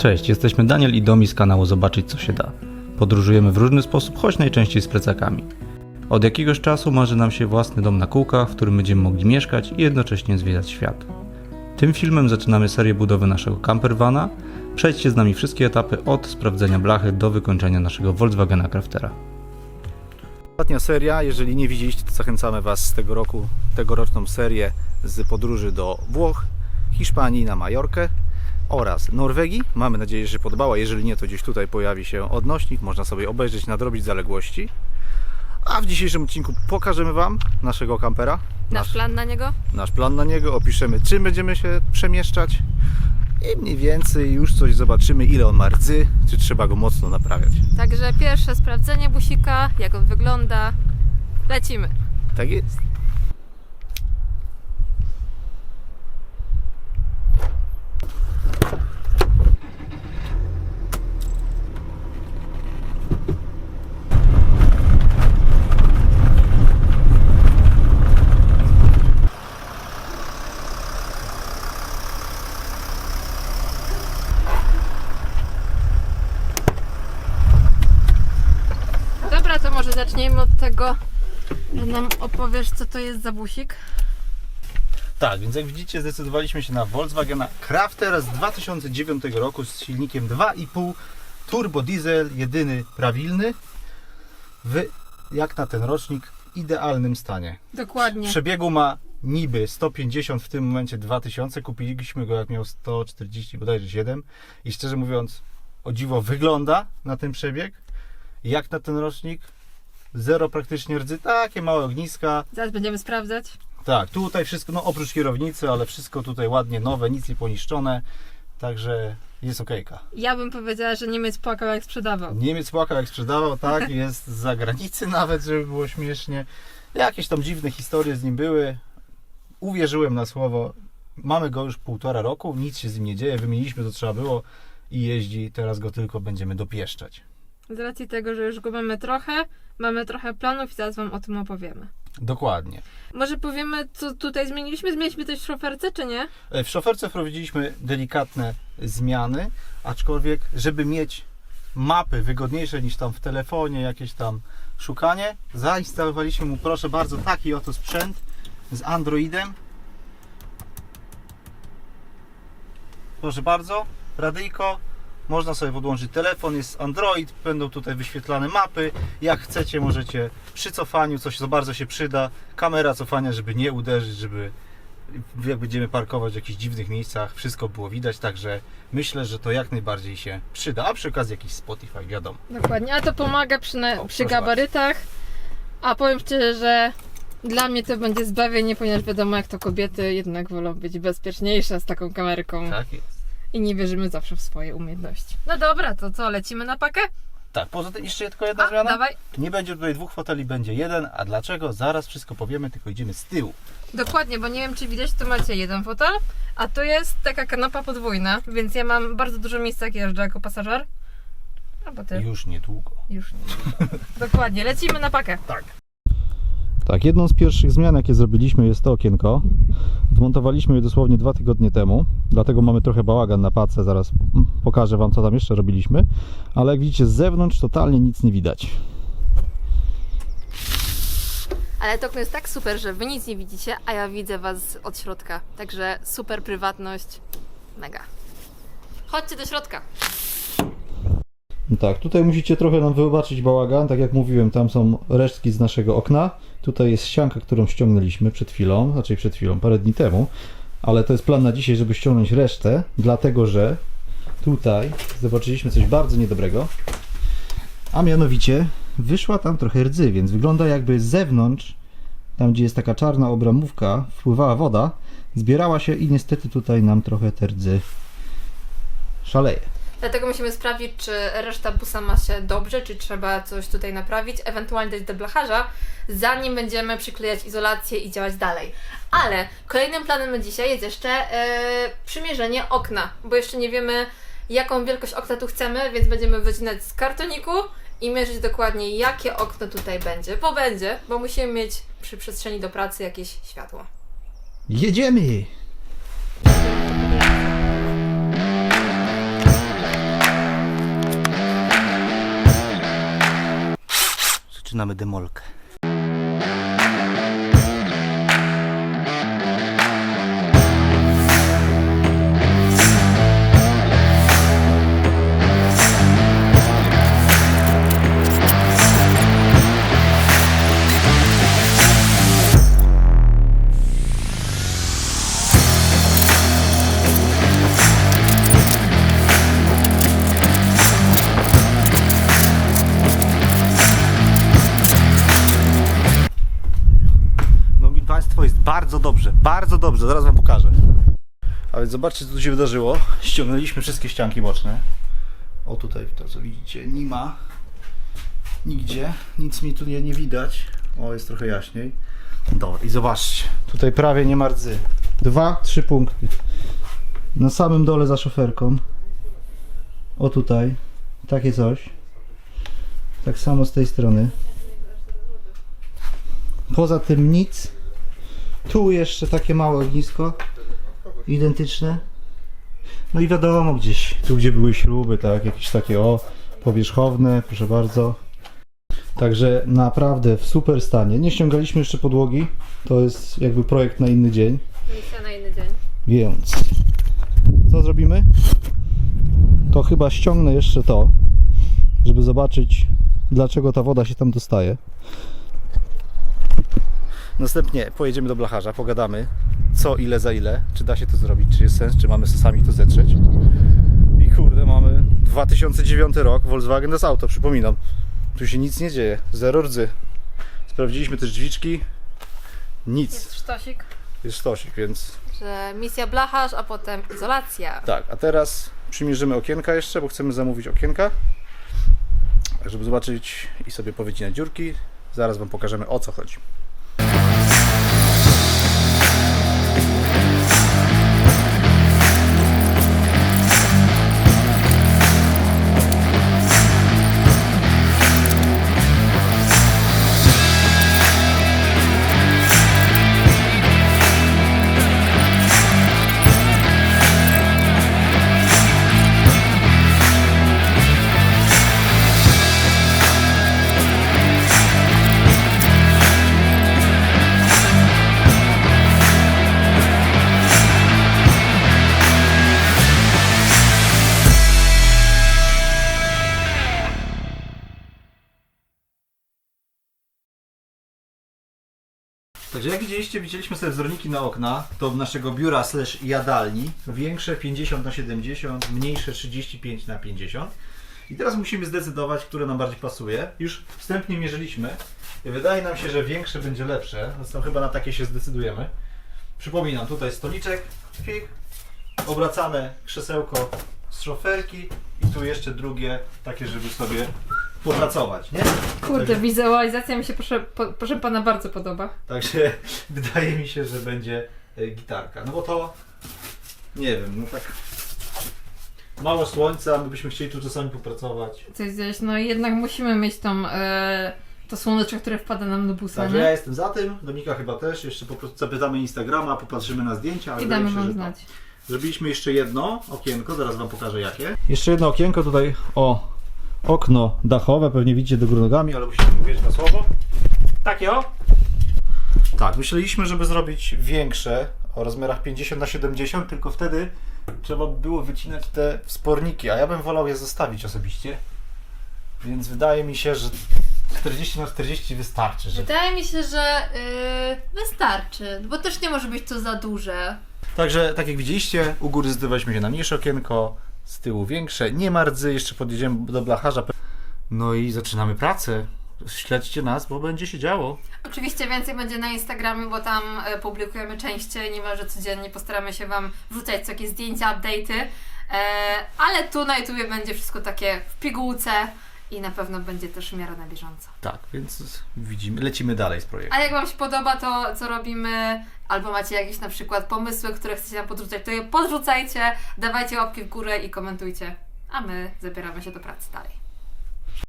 Cześć, jesteśmy Daniel i Domi z kanału Zobaczyć co się da. Podróżujemy w różny sposób, choć najczęściej z plecakami. Od jakiegoś czasu marzy nam się własny dom na kółkach, w którym będziemy mogli mieszkać i jednocześnie zwiedzać świat. Tym filmem zaczynamy serię budowy naszego campervana. Przejdźcie z nami wszystkie etapy od sprawdzenia blachy do wykończenia naszego Volkswagena Craftera. Ostatnia seria, jeżeli nie widzieliście, to zachęcamy Was z tego roku, tegoroczną serię z podróży do Włoch, Hiszpanii na Majorkę oraz Norwegii. Mamy nadzieję, że się podobała. Jeżeli nie, to gdzieś tutaj pojawi się odnośnik. Można sobie obejrzeć, nadrobić zaległości. A w dzisiejszym odcinku pokażemy Wam naszego kampera. Nasz plan na niego? nasz plan na niego, opiszemy czym będziemy się przemieszczać i mniej więcej już coś zobaczymy, ile on ma rdzy, czy trzeba go mocno naprawiać. Także pierwsze sprawdzenie busika, jak on wygląda. Lecimy. Tak jest. Zaczniemy od tego, że nam opowiesz, co to jest za busik. Tak, więc jak widzicie zdecydowaliśmy się na Volkswagena Crafter z 2009 roku z silnikiem 2,5 turbo diesel, jedyny prawilny w, jak na ten rocznik, idealnym stanie. Dokładnie. Przebiegu ma niby 150, w tym momencie 2000. Kupiliśmy go jak miał 140, bodajże 7. I szczerze mówiąc, o dziwo wygląda na ten przebieg. Jak na ten rocznik. Zero praktycznie rdzy, takie małe ogniska. Zaraz będziemy sprawdzać. Tak, tutaj wszystko, no oprócz kierownicy, ale wszystko tutaj ładnie nowe, nic nie poniszczone. Także jest okejka. Ja bym powiedziała, że Niemiec płakał jak sprzedawał. Niemiec płakał jak sprzedawał, tak, jest z zagranicy nawet, żeby było śmiesznie. Jakieś tam dziwne historie z nim były. Uwierzyłem na słowo. Mamy go już półtora roku, nic się z nim nie dzieje, wymieniliśmy co trzeba było i jeździ, teraz go tylko będziemy dopieszczać. Z racji tego, że już go mamy trochę, mamy trochę planów i zaraz Wam o tym opowiemy. Dokładnie. Może powiemy, co tutaj zmieniliśmy? Zmieniliśmy coś w szoferce, czy nie? E, W szoferce wprowadziliśmy delikatne zmiany, aczkolwiek, żeby mieć mapy wygodniejsze niż tam w telefonie, jakieś tam szukanie, zainstalowaliśmy mu, proszę bardzo, taki oto sprzęt z Androidem. Proszę bardzo, radyjko, można sobie podłączyć telefon, jest Android, będą tutaj wyświetlane mapy. Jak chcecie, możecie przy cofaniu, coś co bardzo się przyda, kamera cofania, żeby nie uderzyć, żeby jak będziemy parkować w jakichś dziwnych miejscach, wszystko było widać, także myślę, że to jak najbardziej się przyda. A przy okazji jakiś Spotify, wiadomo. Dokładnie, a to pomaga przy, na, O, przy gabarytach. A powiem szczerze, że dla mnie to będzie zbawienie, ponieważ wiadomo, jak to kobiety jednak wolą być bezpieczniejsze z taką kamerką Tak jest. I nie wierzymy zawsze w swoje umiejętności. No dobra, to co, lecimy na pakę? Tak, poza tym jeszcze tylko jedna A, zmiana. dawaj. Nie będzie tutaj dwóch foteli, będzie jeden. A dlaczego? Zaraz wszystko powiemy, tylko idziemy z tyłu. Dokładnie, bo nie wiem, czy widać, tu macie jeden fotel, a tu jest taka kanapa podwójna, więc ja mam bardzo dużo miejsca, jak jeżdżę jako pasażer. Albo ty. Już niedługo. Już nie. Dokładnie, lecimy na pakę. Tak. Tak, jedną z pierwszych zmian, jakie zrobiliśmy, jest to okienko. Wmontowaliśmy je dosłownie dwa tygodnie temu, dlatego mamy trochę bałagan na pace. Zaraz pokażę Wam, co tam jeszcze robiliśmy. Ale jak widzicie, z zewnątrz totalnie nic nie widać. Ale to okno jest tak super, że wy nic nie widzicie, a ja widzę was od środka. Także super prywatność. Mega. Chodźcie do środka. Tak, tutaj musicie trochę nam wybaczyć bałagan. Tak jak mówiłem, tam są resztki z naszego okna. Tutaj jest ścianka, którą ściągnęliśmy przed chwilą, znaczy przed chwilą, parę dni temu. Ale to jest plan na dzisiaj, żeby ściągnąć resztę, dlatego że tutaj zobaczyliśmy coś bardzo niedobrego. A mianowicie wyszła tam trochę rdzy, więc wygląda jakby z zewnątrz, tam gdzie jest taka czarna obramówka, wpływała woda, zbierała się i niestety tutaj nam trochę te rdzy szaleje. Dlatego musimy sprawdzić, czy reszta busa ma się dobrze, czy trzeba coś tutaj naprawić, ewentualnie dać do blacharza, zanim będziemy przyklejać izolację i działać dalej. Ale kolejnym planem na dzisiaj jest jeszcze e, przymierzenie okna, bo jeszcze nie wiemy, jaką wielkość okna tu chcemy, więc będziemy wycinać z kartoniku i mierzyć dokładnie, jakie okno tutaj będzie, bo będzie, bo musimy mieć przy przestrzeni do pracy jakieś światło. Jedziemy! Zaczynamy demolkę. Bardzo dobrze, bardzo dobrze, zaraz Wam pokażę. A więc zobaczcie co tu się wydarzyło. Ściągnęliśmy wszystkie ścianki boczne. O tutaj, to co widzicie, nie ma nigdzie, nic mi tu nie, nie widać. O, jest trochę jaśniej. Dobra, i zobaczcie, tutaj prawie nie ma rdzy. Dwa, trzy punkty. Na samym dole za szoferką. O tutaj, takie coś. Tak samo z tej strony. Poza tym nic. Tu jeszcze takie małe ognisko. Identyczne. No i wiadomo gdzieś, tu gdzie były śruby, tak, jakieś takie o, powierzchowne, proszę bardzo. Także naprawdę w super stanie. Nie ściągaliśmy jeszcze podłogi. To jest jakby projekt na inny dzień. Misja na inny dzień. Więc co zrobimy? To chyba ściągnę jeszcze to, żeby zobaczyć dlaczego ta woda się tam dostaje. Następnie pojedziemy do blacharza, pogadamy co, ile, za ile, czy da się to zrobić, czy jest sens, czy mamy sami to zetrzeć. I kurde, mamy 2009 rok, Volkswagen jest auto, przypominam. Tu się nic nie dzieje, zero rdzy. Sprawdziliśmy też drzwiczki, nic, Jest sztosik. jest sztosik, więc Że misja blacharz, a potem izolacja. Tak, a teraz przymierzymy okienka jeszcze, bo chcemy zamówić okienka. Żeby zobaczyć i sobie powycinać dziurki. Zaraz Wam pokażemy o co chodzi. Także jak widzieliście, widzieliśmy sobie wzorniki na okna, to naszego biura slash jadalni, większe 50 na 70, mniejsze 35 na 50. I teraz musimy zdecydować, które nam bardziej pasuje. Już wstępnie mierzyliśmy. I wydaje nam się, że większe będzie lepsze, zresztą chyba na takie się zdecydujemy. Przypominam, tutaj stoliczek, fik, obracane krzesełko z szoferki i tu jeszcze drugie, takie, żeby sobie popracować, nie? Kurde, Także- wizualizacja mi się proszę, po, proszę pana bardzo podoba. Także wydaje mi się, że będzie e, gitarka. No bo to nie wiem, no tak mało słońca, my byśmy chcieli tu czasami popracować. Coś gdzieś, no jednak musimy mieć tą, e, to słoneczko, które wpada nam do busa, Także ja nie? jestem za tym, Dominika chyba też. Jeszcze po prostu zapytamy Instagrama, popatrzymy na zdjęcia. ale I wydaje damy mi się, wam że znać. tak. Zrobiliśmy jeszcze jedno okienko, zaraz wam pokażę jakie. Jeszcze jedno okienko tutaj, o, okno dachowe, pewnie widzicie do góry nogami, ale musimy mówić na słowo. Takie o. Tak, myśleliśmy, żeby zrobić większe, o rozmiarach 50 na 70, tylko wtedy trzeba by było wycinać te wsporniki, a ja bym wolał je zostawić osobiście. Więc wydaje mi się, że 40 na 40 wystarczy. Że... Wydaje mi się, że y, wystarczy, bo też nie może być to za duże. Także, tak jak widzieliście, u góry zdecydowaliśmy się na mniejsze okienko, z tyłu większe. Nie ma rdzy, jeszcze podjedziemy do blacharza. No i zaczynamy pracę. Śledźcie nas, bo będzie się działo. Oczywiście więcej będzie na Instagramie, bo tam e, publikujemy częściej, niemalże codziennie postaramy się Wam wrzucać co jakieś zdjęcia, update'y, e, ale tu na YouTubie będzie wszystko takie w pigułce i na pewno będzie też w miarę na bieżąco. Tak, więc widzimy, lecimy dalej z projektem. A jak Wam się podoba to, co robimy, albo macie jakieś na przykład pomysły, które chcecie nam podrzucać, to je podrzucajcie, dawajcie łapki w górę i komentujcie, a my zabieramy się do pracy dalej.